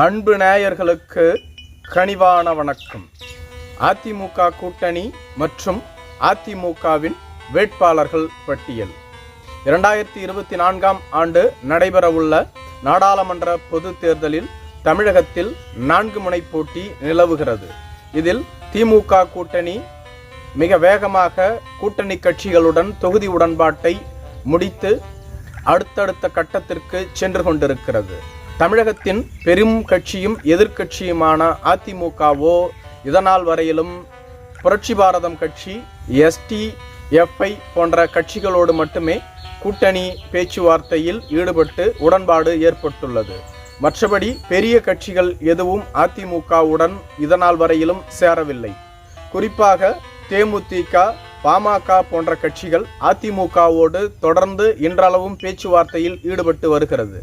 அன்பு நேயர்களுக்கு கனிவான வணக்கம். அதிமுக கூட்டணி மற்றும் அதிமுகவின் வேட்பாளர்கள் பட்டியல். இரண்டாயிரத்தி இருபத்தி நான்காம் ஆண்டு நடைபெறவுள்ள நாடாளுமன்ற பொது தேர்தலில் தமிழகத்தில் நான்கு முனை போட்டி நிலவுகிறது. இதில் திமுக கூட்டணி மிக வேகமாக கூட்டணி கட்சிகளுடன் தொகுதி உடன்பாட்டை முடித்து அடுத்தடுத்த கட்டத்திற்கு சென்று கொண்டிருக்கிறது. தமிழகத்தின் பெரும் கட்சியும் எதிர்க்கட்சியுமான அதிமுகவோ இதனால் வரையிலும் புரட்சி பாரதம் கட்சி எஸ்டிஎஃப்ஐ போன்ற கட்சிகளோடு மட்டுமே கூட்டணி பேச்சுவார்த்தையில் ஈடுபட்டு உடன்பாடு ஏற்பட்டுள்ளது. மற்றபடி பெரிய கட்சிகள் எதுவும் அதிமுகவுடன் இதனால் வரையிலும் சேரவில்லை. குறிப்பாக தேமுதிக பாமக போன்ற கட்சிகள் அதிமுகவோடு தொடர்ந்து இன்றளவும் பேச்சுவார்த்தையில் ஈடுபட்டு வருகிறது.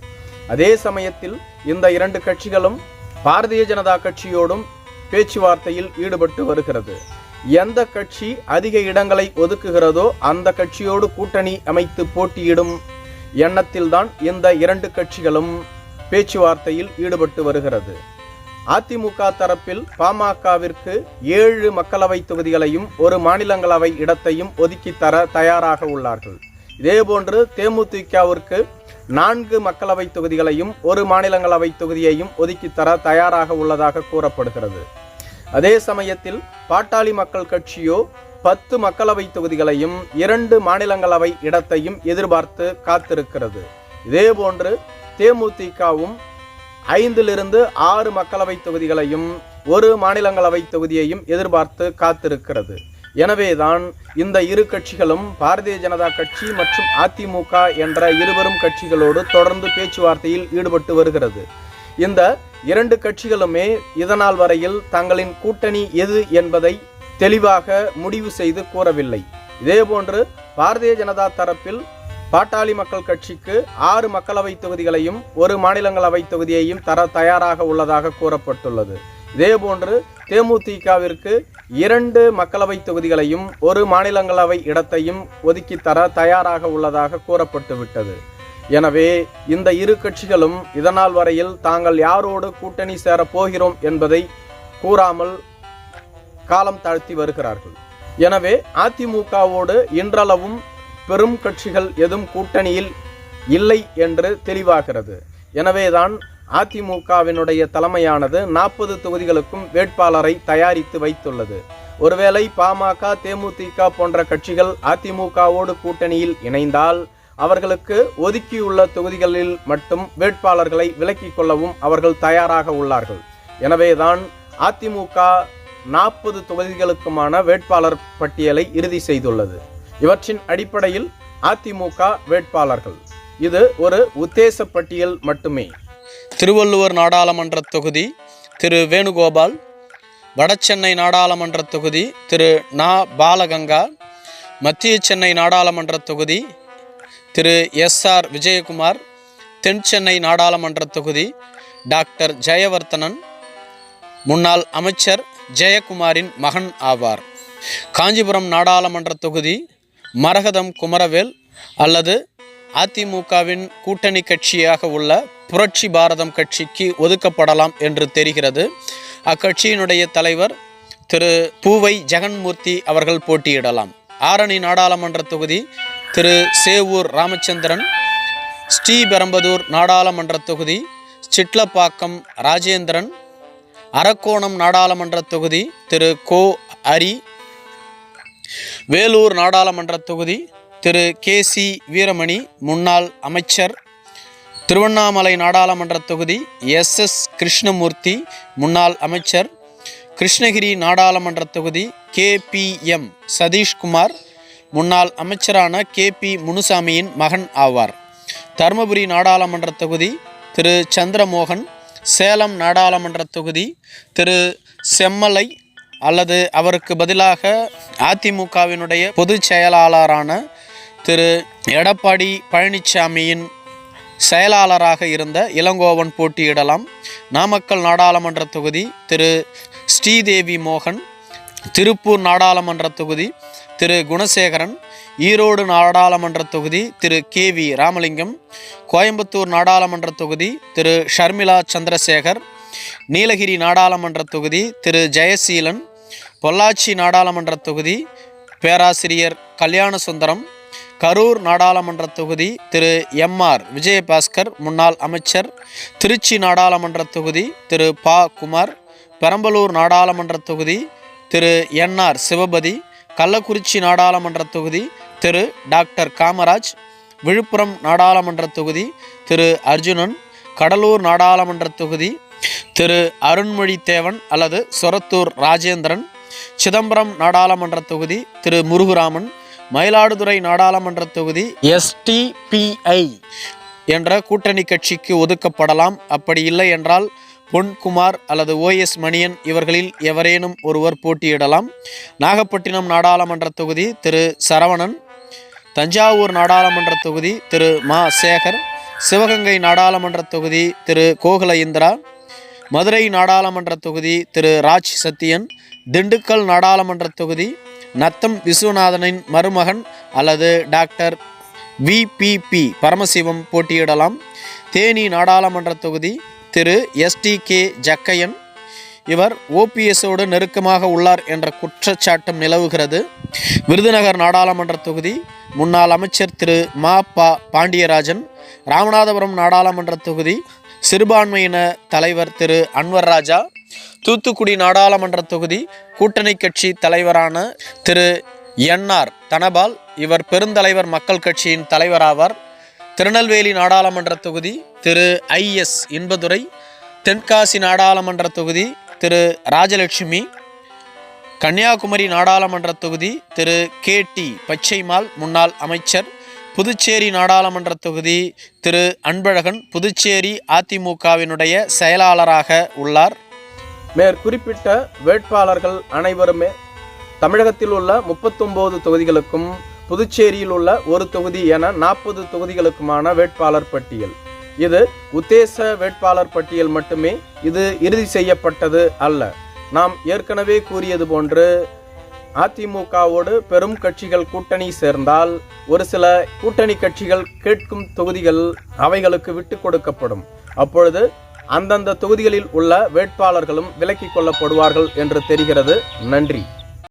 அதே சமயத்தில் இந்த இரண்டு கட்சிகளும் பாரதிய ஜனதா கட்சியோடும் பேச்சுவார்த்தையில் ஈடுபட்டு வருகிறது. எந்த கட்சி அதிக இடங்களை ஒதுக்குகிறதோ அந்த கட்சியோடு கூட்டணி அமைத்து போட்டியிடும் எண்ணத்தில்தான் இந்த இரண்டு கட்சிகளும் பேச்சுவார்த்தையில் ஈடுபட்டு வருகிறது. அதிமுக தரப்பில் பாமகவிற்கு ஏழு மக்களவை தொகுதிகளையும் ஒரு மாநிலங்களவை இடத்தையும் ஒதுக்கி தர தயாராக உள்ளார்கள். இதேபோன்று தேமுதிகவிற்கு நான்கு மக்களவை தொகுதிகளையும் ஒரு மாநிலங்களவை தொகுதியையும் ஒதுக்கித்தர தயாராக உள்ளதாக கூறப்படுகிறது. அதே சமயத்தில் பாட்டாளி மக்கள் கட்சியோ பத்து மக்களவை தொகுதிகளையும் இரண்டு மாநிலங்களவை இடத்தையும் எதிர்பார்த்து காத்திருக்கிறது. இதேபோன்று தேமுதிகவும் ஐந்திலிருந்து ஆறு மக்களவை தொகுதிகளையும் ஒரு மாநிலங்களவை தொகுதியையும் எதிர்பார்த்து காத்திருக்கிறது. எனவேதான் இந்த இரு கட்சிகளும் பாரதிய ஜனதா கட்சி மற்றும் அதிமுக என்ற இருவரும் கட்சிகளோடு தொடர்ந்து பேச்சுவார்த்தையில் ஈடுபட்டு வருகிறது. இந்த இரண்டு கட்சிகளுமே இதனால் வரையில் தங்களின் கூட்டணி எது என்பதை தெளிவாக முடிவு செய்து கூறவில்லை. இதேபோன்று பாரதிய ஜனதா தரப்பில் பாட்டாளி மக்கள் கட்சிக்கு ஆறு மக்களவை தொகுதிகளையும் ஒரு மாநிலங்களவை தொகுதியையும் தர தயாராக உள்ளதாக கூறப்பட்டுள்ளது. இதேபோன்று தேமுதிகவிற்கு இரண்டு மக்களவை தொகுதிகளையும் ஒரு மாநிலங்களவை இடத்தையும் ஒதுக்கித்தர தர தயாராக உள்ளதாக கூறப்பட்டு விட்டது எனவே இந்த இரு கட்சிகளும் இதனால் வரையில் தாங்கள் யாரோடு கூட்டணி சேரப் போகிறோம் என்பதை கூறாமல் காலம் தாழ்த்தி வருகிறார்கள். எனவே அதிமுகவோடு இன்றளவும் பெரும் கட்சிகள் எதுவும் கூட்டணியில் இல்லை என்று தெளிவாகிறது. எனவேதான் அதிமுகவினுடைய தலைமையானது நாற்பது தொகுதிகளுக்கும் வேட்பாளரை தயாரித்து வைத்துள்ளது. ஒருவேளை பாமக தேமுதிக போன்ற கட்சிகள் அதிமுகவோடு கூட்டணியில் இணைந்தால் அவர்களுக்கு ஒதுக்கியுள்ள தொகுதிகளில் மட்டும் வேட்பாளர்களை விலக்கிக் கொள்ளவும் அவர்கள் தயாராக உள்ளார்கள். எனவேதான் அதிமுக நாற்பது தொகுதிகளுக்குமான வேட்பாளர் பட்டியலை இறுதி செய்துள்ளது. இவற்றின் அடிப்படையில் அதிமுக வேட்பாளர்கள். இது ஒரு உத்தேச பட்டியல் மட்டுமே. திருவள்ளுவர் நாடாளுமன்ற தொகுதி திரு வேணுகோபால் வடசென்னை நாடாளுமன்ற தொகுதி திரு நா. பாலகங்கா மத்திய சென்னை நாடாளுமன்ற தொகுதி திரு எஸ். ஆர். விஜயகுமார் தென் சென்னை நாடாளுமன்ற தொகுதி டாக்டர் ஜெயவர்த்தனன் முன்னாள் அமைச்சர் ஜெயக்குமாரின் மகன் ஆவார். காஞ்சிபுரம் நாடாளுமன்ற தொகுதி மரகதம் குமரவேல் அல்லது அதிமுகவின் கூட்டணி கட்சியாக உள்ள புரட்சி பாரதம் கட்சிக்கு ஒதுக்கப்படலாம் என்று தெரிகிறது. அக்கட்சியினுடைய தலைவர் திரு. பூவை ஜெகன்மூர்த்தி அவர்கள் போட்டியிடலாம். ஆரணி நாடாளுமன்ற தொகுதி திரு. சேவூர் ராமச்சந்திரன் ஸ்ரீபெரம்பதூர் நாடாளுமன்ற தொகுதி சிட்லப்பாக்கம் ராஜேந்திரன் அரக்கோணம் நாடாளுமன்ற தொகுதி திரு. கோ. அரி வேலூர் நாடாளுமன்ற தொகுதி திரு கே சி வீரமணி முன்னாள் அமைச்சர் திருவண்ணாமலை நாடாளுமன்ற தொகுதி எஸ் எஸ் கிருஷ்ணமூர்த்தி முன்னாள் அமைச்சர் கிருஷ்ணகிரி நாடாளுமன்ற தொகுதி கே பி எம் சதீஷ்குமார் முன்னாள் அமைச்சரான கே பி முனுசாமியின் மகன் ஆவார். தருமபுரி நாடாளுமன்ற தொகுதி திரு சந்திரமோகன் சேலம் நாடாளுமன்ற தொகுதி திரு செம்மலை அல்லது அவருக்கு பதிலாக அதிமுகவினுடைய பொதுச் செயலாளரான திரு எடப்பாடி பழனிசாமியின் செயலாளராக இருந்த இளங்கோவன் போட்டியிடலாம். நாமக்கல் நாடாளுமன்ற தொகுதி திரு ஸ்ரீதேவி மோகன் திருப்பூர் நாடாளுமன்ற தொகுதி திரு குணசேகரன் ஈரோடு நாடாளுமன்ற தொகுதி திரு கே வி ராமலிங்கம் கோயம்புத்தூர் நாடாளுமன்ற தொகுதி திரு ஷர்மிளா சந்திரசேகர் நீலகிரி நாடாளுமன்ற தொகுதி திரு ஜெயசீலன் பொள்ளாச்சி நாடாளுமன்ற தொகுதி பேராசிரியர் கல்யாண சுந்தரம் கரூர் நாடாளுமன்ற தொகுதி திரு எம்ஆர் விஜயபாஸ்கர் முன்னாள் அமைச்சர் திருச்சி நாடாளுமன்ற தொகுதி திரு பா. குமார் பெரம்பலூர் நாடாளுமன்ற தொகுதி திரு என்ஆர் சிவபதி கள்ளக்குறிச்சி நாடாளுமன்ற தொகுதி திரு டாக்டர் காமராஜ் விழுப்புரம் நாடாளுமன்ற தொகுதி திரு அர்ஜுனன் கடலூர் நாடாளுமன்ற தொகுதி திரு அருண்மொழி தேவன் அல்லது சொரத்தூர் ராஜேந்திரன் சிதம்பரம் நாடாளுமன்ற தொகுதி திரு முருகுராமன் மயிலாடுதுறை நாடாளுமன்ற தொகுதி எஸ்டிபிஐ என்ற கூட்டணி கட்சிக்கு ஒதுக்கப்படலாம். அப்படி இல்லை என்றால் பொன்குமார் அல்லது ஓஎஸ் மணியன் இவர்களில் எவரேனும் ஒருவர் போட்டியிடலாம். நாகப்பட்டினம் நாடாளுமன்ற தொகுதி திரு சரவணன் தஞ்சாவூர் நாடாளுமன்ற தொகுதி திரு மா சேகர் சிவகங்கை நாடாளுமன்ற தொகுதி திரு கோகுல இந்திரா மதுரை நாடாளுமன்ற தொகுதி திரு ராஜ் சத்தியன் திண்டுக்கல் நாடாளுமன்ற தொகுதி நத்தம் விஸ்வநாதனின் மருமகன் அல்லது டாக்டர் விபிபி பரமசிவம் போட்டியிடலாம். தேனி நாடாளுமன்ற தொகுதி திரு எஸ்டிகே ஜக்கையன். இவர் ஓபிஎஸோடு நெருக்கமாக உள்ளார் என்ற குற்றச்சாட்டும் நிலவுகிறது. விருதுநகர் நாடாளுமன்ற தொகுதி முன்னாள் அமைச்சர் திரு மா பா பாண்டியராஜன். ராமநாதபுரம் நாடாளுமன்ற தொகுதி சிறுபான்மையின தலைவர் திரு அன்வர் ராஜா. தூத்துக்குடி நாடாளுமன்ற தொகுதி கூட்டணி கட்சி தலைவரான திரு என்ஆர் தனபால். இவர் பெருந்தலைவர் மக்கள் கட்சியின் தலைவராவார். திருநெல்வேலி நாடாளுமன்ற தொகுதி திரு ஐஎஸ் இன்பதுரை. தென்காசி நாடாளுமன்ற தொகுதி திரு ராஜலட்சுமி. கன்னியாகுமரி நாடாளுமன்ற தொகுதி திரு கே டி பச்சைமால் முன்னாள் அமைச்சர். புதுச்சேரி நாடாளுமன்ற தொகுதி திரு அன்பழகன் புதுச்சேரி அதிமுகவினுடைய செயலாளராக உள்ளார். மேற்குறிப்பிட்ட வேட்பாளர்கள் அனைவருமே தமிழகத்தில் உள்ள முப்பத்தொம்போது தொகுதிகளுக்கும் புதுச்சேரியில் உள்ள ஒரு தொகுதி என நாற்பது தொகுதிகளுக்குமான வேட்பாளர் பட்டியல். இது உத்தேச வேட்பாளர் பட்டியல் மட்டுமே இது இறுதி செய்யப்பட்டது அல்ல. நாம் ஏற்கனவே கூறியது போன்று அதிமுகவோடு பெரும் கட்சிகள் கூட்டணி சேர்ந்தால் ஒரு சில கூட்டணி கட்சிகள் கேட்கும் தொகுதிகள் அவைகளுக்கு விட்டு கொடுக்கப்படும். அப்பொழுது அந்தந்த தொகுதிகளில் உள்ள வேட்பாளர்களும் விலக்கிக் கொள்ளப்படுவார்கள் என்று தெரிகிறது. நன்றி.